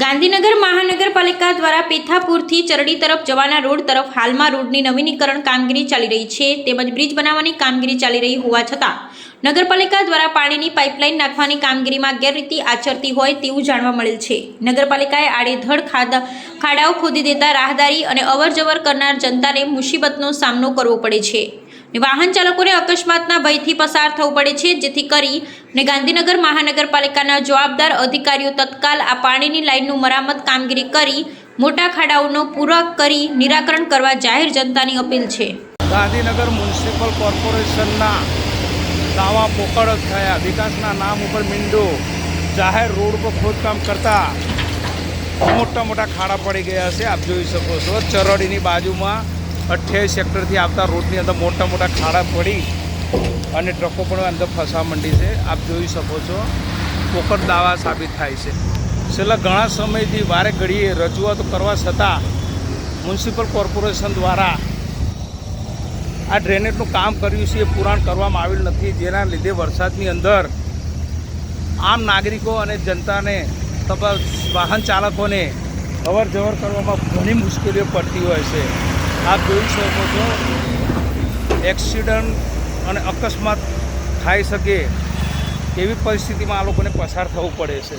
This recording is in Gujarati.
ગાંધીનગર મહાનગરપાલિકા દ્વારા પેથાપુરથી ચરડી તરફ જવાના રોડ તરફ હાલમાં રોડની નવીનીકરણ કામગીરી ચાલી રહી છે, તેમજ બ્રિજ બનાવવાની કામગીરી ચાલી રહી હોવા છતાં નગરપાલિકા દ્વારા પાણીની પાઇપલાઇન નાખવાની કામગીરીમાં ગેરરીતિ આચરતી હોય તેવું જાણવા મળેલ છે. નગરપાલિકાએ આડેધડ ખાડા ખાડાઓ ખોદી દેતા રાહદારી અને અવરજવર કરનાર જનતાને મુસીબતનો સામનો કરવો પડે છે. વાહન ચાલકોને અકસ્માતના ભયથી પસાર થવું પડે છે, જેથી કરી ને ગાંધીનગર મહાનગરપાલિકાના જવાબદાર અધિકારીઓ તત્કાલ આ પાણીની લાઇનનું મરામત કામગીરી કરી મોટા ખાડાઓનો પૂરક કરી નિરાકરણ કરવા જાહેર જનતાની અપીલ છે. ગાંધીનગર મ્યુનિસિપલ કોર્પોરેશનના દાવા પોકળ થયા. વિકાસના નામ ઉપર મીંડો. જાહેર રોડ પર ખોદકામ કરતા મોટા મોટા ખાડા પડી ગયા છે. આપ જોઈ શકો છો, ચરડીની બાજુમાં અઠ્યાવીસ સેક્ટરથી આવતા રોડની અંદર મોટા મોટા ખાડા પડી અને ટ્રકો પણ અંદર ફસવા માંડી છે. આપ જોઈ શકો છો, પોખર દાવા સાબિત થાય છે. છેલ્લા ઘણા સમયથી વારે ઘડીએ રજૂઆતો કરવા છતાં મ્યુનિસિપલ કોર્પોરેશન દ્વારા આ ડ્રેનેજનું કામ કર્યું છે, એ પુરાણ કરવામાં આવેલ નથી. જેના લીધે વરસાદની અંદર આમ નાગરિકો અને જનતાને તપાસ, વાહન ચાલકોને અવર જવર કરવામાં ઘણી મુશ્કેલીઓ પડતી હોય છે. આપ જોઈ શકો છો એક્સિડન્ટ અને અકસ્માત થઈ શકે એવી પરિસ્થિતિમાં આ લોકોને પસાર થવું પડે છે.